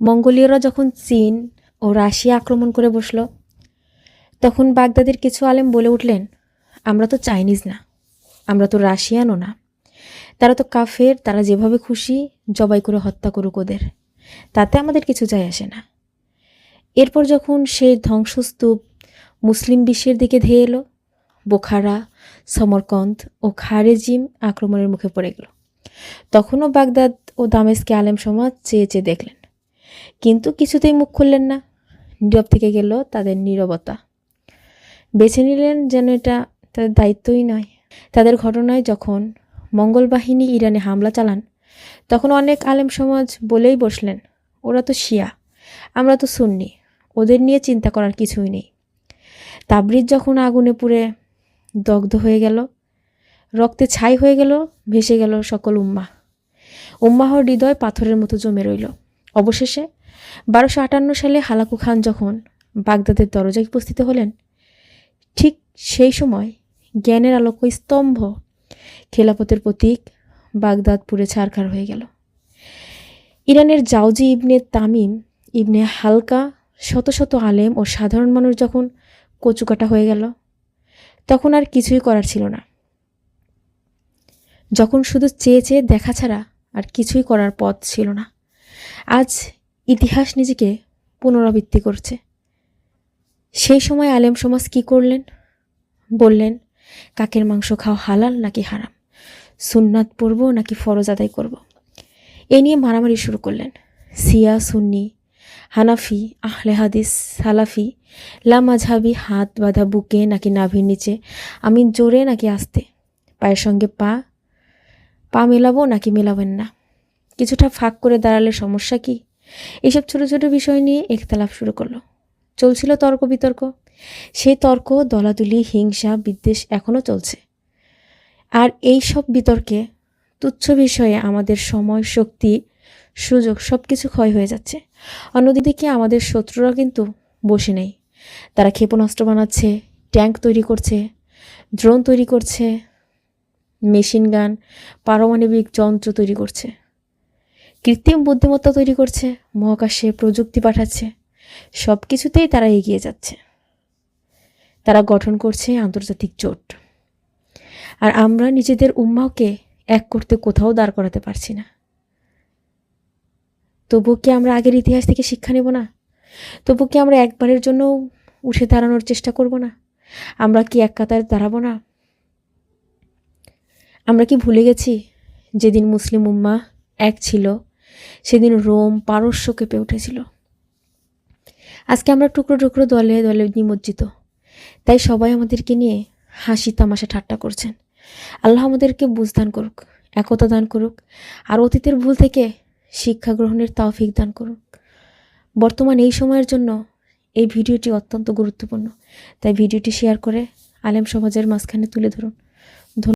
মঙ্গোলীয়রা যখন চীন ও রাশিয়া আক্রমণ করে বসল, তখন বাগদাদের কিছু আলেম বলে উঠলেন, আমরা তো চাইনিজ না, আমরা তো রাশিয়ানও না। তারা তো কাফের, তারা যেভাবে খুশি জবাই করে হত্যা করুক ওদের, তাতে আমাদের কিছু যায় আসে না। এরপর যখন সেই ধ্বংসস্তূপ মুসলিম বিশ্বের দিকে ধেয়ে এলো, বোখারা, সমরকন্দ ও খারেজিম আক্রমণের মুখে পড়ে গেল। তখনও বাগদাদ ও দামেস্কে আলেম সমাজ চেয়ে চেয়ে দেখলেন। কিন্তু কিছুতেই মুখ খুললেন না। নীরব থেকে গেল তাদের নীরবতা। বেছে নিলেন যেন এটা তাদের দায়িত্বই নয়। তাদের ঘটনায় যখন মঙ্গল বাহিনী ইরানে হামলা চালান, তখন অনেক আলেম সমাজ বলেই বসলেন, ওরা তো শিয়া, আমরা তো সুন্নি, ওদের নিয়ে চিন্তা করার কিছুই নেই। তাবরিজ যখন আগুনে পুড়ে দগ্ধ হয়ে গেল, রক্তে ছাই হয়ে গেল, ভেসে গেল সকল উম্মা উম্মাহর হৃদয় পাথরের মতো জমে রইল। অবশেষে বারোশো আটান্ন সালে হালাকু খান যখন বাগদাদের দরজায় উপস্থিত হলেন, ঠিক সেই সময় জ্ঞানের আলোক স্তম্ভ খেলাপথের প্রতীক বাগদাদ পুরে ছারখার হয়ে গেল। ইরানের জাউজি ইবনে তামিম, ইবনে হালকা, শত শত আলেম ও সাধারণ মানুষ যখন কচুকাটা হয়ে গেল, তখন আর কিছুই করার ছিল না। যখন শুধু চেয়ে চেয়ে দেখা ছাড়া আর কিছুই করার পথ ছিল না। আজ ইতিহাস নিজেকে পুনরাবৃত্তি করছে। সেই সময় আলেম সমাজ কি করলেন? বললেন, কাকের মাংস খাওয়া হালাল নাকি হারাম? সুন্নাত পড়ব নাকি ফরজ আদায় করব। এ নিয়ে মারামারি শুরু করলেন। সিয়া সুন্নি, হানাফি, আহলে হাদিস, সালাফি লামাঝাবি হাত বাঁধা বুকে নাকি নাভির নিচে আমি জোরে নাকি আস্তে? পায়ের সঙ্গে পা পা মেলাবো নাকি মেলাবেন না? কিছুটা ফাঁক করে দাঁড়ালে সমস্যা কি? এইসব ছোট ছোট বিষয় নিয়ে একতালাপ শুরু করল। চলছিল তর্ক বিতর্ক। সেই তর্ক, দলাদলি, হিংসা, বিদ্বেষ এখনও চলছে। আর এই সব বিতর্কে তুচ্ছ বিষয়ে আমাদের সময়, শক্তি, সুযোগ সব কিছু ক্ষয় হয়ে যাচ্ছে। অন্যদিকে আমাদের শত্রুরা কিন্তু বসে নেই। তারা ক্ষেপণাস্ত্র বানাচ্ছে, ট্যাঙ্ক তৈরি করছে, ড্রোন তৈরি করছে, মেশিন গান, পারমাণবিক যন্ত্র তৈরি করছে। কৃত্রিম বুদ্ধিমত্তা তৈরি করছে, মহাকাশে প্রযুক্তি পাঠাচ্ছে সব কিছুতেই তারা এগিয়ে যাচ্ছে। তারা গঠন করছে আন্তর্জাতিক জোট। আর আমরা নিজেদের উম্মাকে এক করতে কোথাও দাঁড় করাতে পারছি না। তবু কি আমরা আগের ইতিহাস থেকে শিক্ষা নেব না? তবু কি আমরা একবারের জন্য উঠে দাঁড়ানোর চেষ্টা করব না? আমরা কি এক কাতারে দাঁড়াবো না? আমরা কি ভুলে গেছি যেদিন মুসলিম উম্মা এক ছিল সেদিন রোম পারস্য কেঁপে উঠেছিল। আজকে আমরা টুকরো টুকরো দলে দলে নিমজ্জিত। তাই সবাই আমাদেরকে নিয়ে হাসি তামাশা ঠাট্টা করছেন। আল্লাহ আমাদেরকে বুঝদান করুক, একতা দান করুক, আর অতীতের ভুল থেকে শিক্ষা গ্রহণের তাওফিক দান করুক। বর্তমান এই সময়ের জন্য এই ভিডিওটি অত্যন্ত গুরুত্বপূর্ণ। তাই ভিডিওটি শেয়ার করে আলেম সমাজের মাঝখানে তুলে ধরুন।